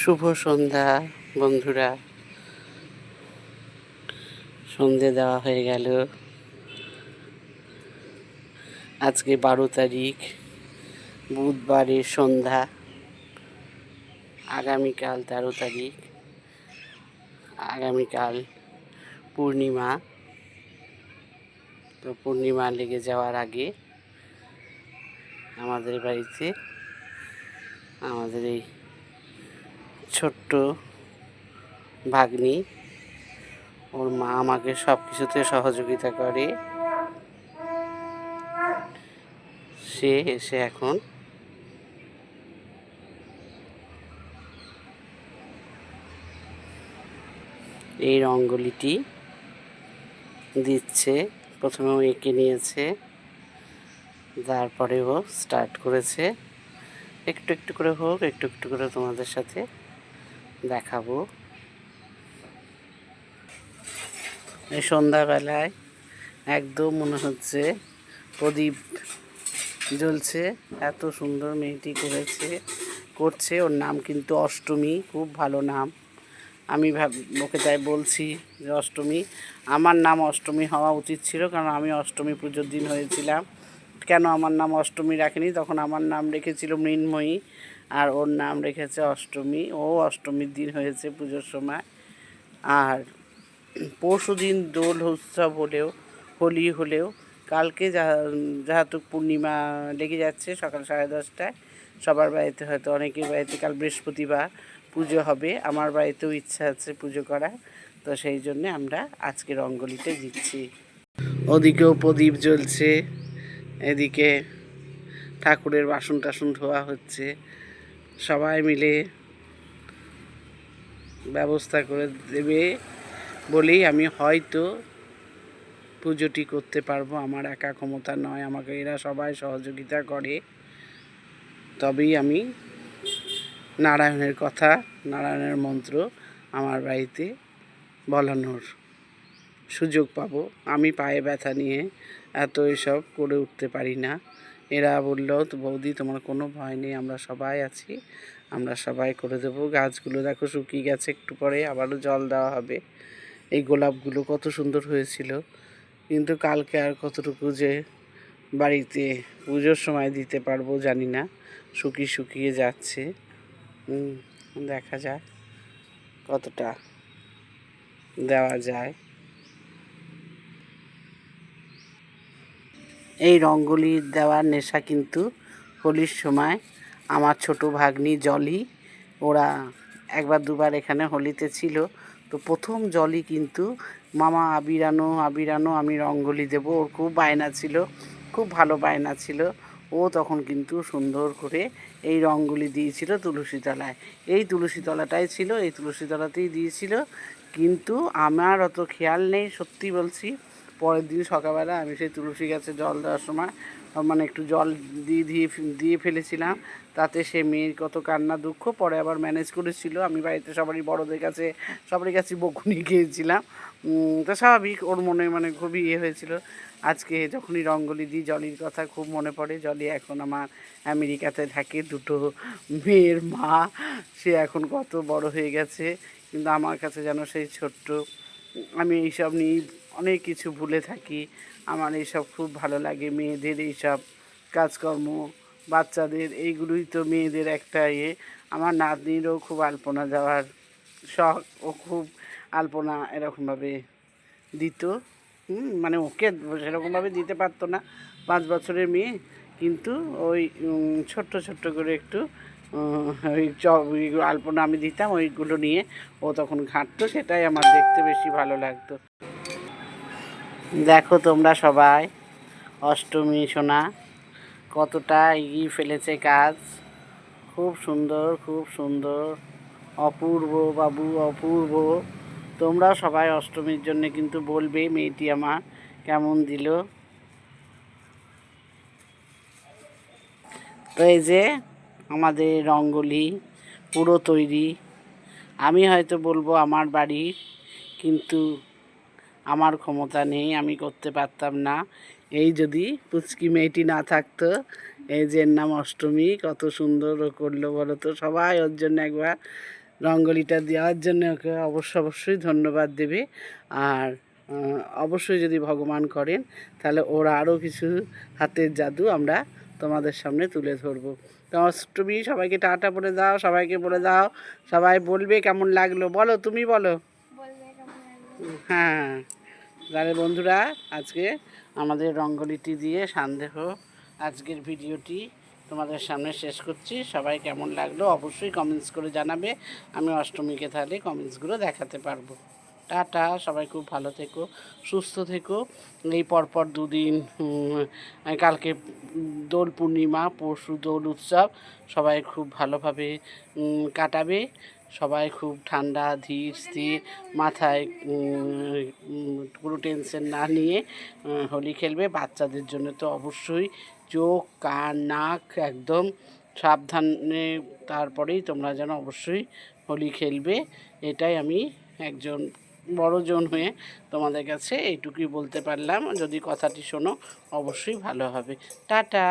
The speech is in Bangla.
শুভ সন্ধ্যা, বন্ধুরা। সন্ধে দেওয়া হয়ে গেল। আজকে বারো তারিখ, বুধবারের সন্ধ্যা, আগামীকাল তেরো তারিখ, আগামীকাল পূর্ণিমা। তো পূর্ণিমা লেগে যাওয়ার আগে আমাদের বাড়িতে, আমাদের এই ছোট্ট ভাগ্নি। ওর মা আমাকে সব কিছুতে সহযোগিতা করে। সে এসে এখন এই রঙ্গোলিটি দিচ্ছে। প্রথমে ও এঁকে নিয়েছে, তারপরে ও স্টার্ট করেছে। একটু একটু করে হোক, একটু একটু করে তোমাদের সাথে দেখাবো। এই সন্ধ্যাবেলায় একদম মনে হচ্ছে প্রদীপ জ্বলছে, এত সুন্দর মেয়েটি করেছে, করছে। ওর নাম কিন্তু অষ্টমী, খুব ভালো নাম। আমি ভাব, ওকে তাই বলছি যে অষ্টমী। আমার নাম অষ্টমী হওয়া উচিত ছিল, কারণ আমি অষ্টমী পুজোর দিন হয়েছিলাম। কেন আমার নাম অষ্টমী রাখেনি? তখন আমার নাম রেখেছিল মৃন্ময়ী। আর ওর নাম রেখেছে অষ্টমী। ও অষ্টমীর দিন হয়েছে পুজোর সময়। আর পরশু দিন দোল উৎসব হলেও, হোলি হলেও, কালকে যেহেতু পূর্ণিমা লেগে যাচ্ছে সকাল সাড়ে দশটায়, সবার বাড়িতে হয়তো, অনেকের বাড়িতে কাল বৃহস্পতিবার পুজো হবে। আমার বাড়িতেও ইচ্ছা আছে পুজো করার। তো সেই জন্যে আমরা আজকে রঙ্গলিতে দিচ্ছি। ওদিকেও প্রদীপ জ্বলছে, এদিকে ঠাকুরের বাসন টাসন ধোয়া হচ্ছে। সবাই মিলে ব্যবস্থা করে দেবে বলেই আমি হয়তো পুজোটি করতে পারব। আমার একা ক্ষমতা নয়, আমাকে এরা সবাই সহযোগিতা করে। তবেই আমি নারায়ণের কথা, নারায়ণের মন্ত্র আমার বাড়িতে বলানোর সুযোগ পাবো। আমি পায়ে ব্যথা নিয়ে এত এসব করে উঠতে পারি না। এরা বলল, তো বৌদি, তোমার কোনো ভয় নেই, আমরা সবাই আছি। আমরা সবাই করে দেবো। গাছগুলো দেখো শুকিয়ে গেছে, একটু পরে আবারও জল দেওয়া হবে। এই গোলাপগুলো কত সুন্দর হয়েছিল। কিন্তু কালকে আর কতটুকু যে বাড়িতে পুজোর সময় দিতে পারব জানি না। শুকিয়ে শুকিয়ে যাচ্ছে। দেখা যাক কতটা দেওয়া যায়। এই রঙ্গোলি দেওয়ার নেশা কিন্তু হোলির সময়। আমার ছোট ভাগ্নি জলি, ওরা একবার দুবার এখানে হোলিতে ছিল। তো প্রথম জলি কিন্তু, মামা, আবিরানো আবিরানো, আমি রঙ্গোলি দেব। ওর খুব বায়না ছিল, খুব ভালো বায়না ছিল। ও তখন কিন্তু সুন্দর করে এই রঙগুলি দিয়েছিল তুলসীতলায়। এই তুলসীতলাটাই ছিল, এই তুলসীতলাতেই দিয়েছিল। কিন্তু আমার অত খেয়াল নেই, সত্যি বলছি। পরের দিন সকালবেলা আমি সেই তুলসী গাছে জল দেওয়ার সময় মানে একটু জল দিয়ে দিয়ে দিয়ে ফেলেছিলাম। তাতে সে মেয়ের কত কান্না, দুঃখ, পরে আবার ম্যানেজ করেছিল। আমি বাড়িতে সবারই বড়দের কাছে, সবারই কাছে বকুনি গিয়েছিলাম। তো স্বাভাবিক, ওর মনে মানে খুবই ইয়ে হয়েছিল। আজকে যখনই রঙ্গলি দিই, জলির কথা খুব মনে পড়ে। জলি এখন আমার আমেরিকাতে থাকে, দুটো মেয়ের মা। সে এখন কত বড় হয়ে গেছে। কিন্তু আমার কাছে যেন সেই ছোট্ট, আমি এইসব নিয়ে অনেক কিছু ভুলে থাকি। আমার এইসব খুব ভালো লাগে। মেয়েদের এইসব কাজকর্ম, বাচ্চাদের এইগুলোই তো মেয়েদের একটা ইয়ে। আমার নাতনিরও খুব আলপনা দেওয়ার শখ। ও খুব আলপনা এরকমভাবে দিত। মানে ওকে সেরকমভাবে দিতে পারতো না। পাঁচ বছরের মেয়ে। কিন্তু ওই ছোট্ট ছোট্ট করে একটু ওই আলপনা আমি দিতাম। ওইগুলো নিয়ে ও তখন ঘাঁটতো। সেটাই আমার দেখতে বেশি ভালো লাগতো। দেখো তোমরা সবাই, অষ্টমী সোনা, কতটা এগিয়ে ফেলেছে কাজ। খুব সুন্দর খুব সুন্দর। অপূর্ব বাবু, অপূর্ব। তোমরাও সবাই অষ্টমীর জন্য কিন্তু বলবে, মেয়েটি আমার কেমন দিল। তো এই যে আমাদের রঙ্গোলি পুরো তৈরি। আমি হয়তো বলব আমার বাড়ি কিন্তু আমার ক্ষমতা নেই আমি করতে পারতাম না। এই যদি পুচকি মেয়েটি না থাকতো এই যে নাম অষ্টমী কত সুন্দর ও করল বলো তো। সবাই ওর জন্য একবার রঙ্গোলিটা দেওয়ার জন্য ওকে অবশ্য অবশ্যই ধন্যবাদ দেবে। আর অবশ্যই যদি ভগবান করেন তাহলে ওর আরও কিছু হাতের জাদু আমরা তোমাদের সামনে তুলে ধরবো। তো অষ্টমী সবাইকে টাটা বলে দাও সবাইকে বলে দাও সবাই বলবে কেমন লাগল। বলো তুমি বলো। হ্যাঁ। তাহলে বন্ধুরা, আজকে আমাদের রঙ্গোলিটি দিয়ে সন্দেহ আজকের ভিডিওটি তোমাদের সামনে শেষ করছি। সবাই কেমন লাগল অবশ্যই কমেন্টস করে জানাবে। আমি অষ্টমীকে তাহলে কমেন্টসগুলো দেখাতে পারব। টাটা, সবাই খুব ভালো থেকো, সুস্থ থেকো। এই পরপর দুদিন কালকে দোল পূর্ণিমা, পরশু দোল উৎসব, সবাই খুব ভালোভাবে কাটাবে। সবাই খুব ঠান্ডা, ধীর, স্থির, মাথায় কোনো টেনশন না নিয়ে হোলি খেলবে। বাচ্চাদের জন্য তো অবশ্যই চোখ, কান, নাক একদম সাবধানে, তারপরেই তোমরা যেন অবশ্যই হোলি খেলবে। এটাই আমি একজন বড়জন হয়ে তোমাদের কাছে এইটুকুই বলতে পারলাম। যদি কথাটি শোনো, অবশ্যই ভালো হবে। টাটা।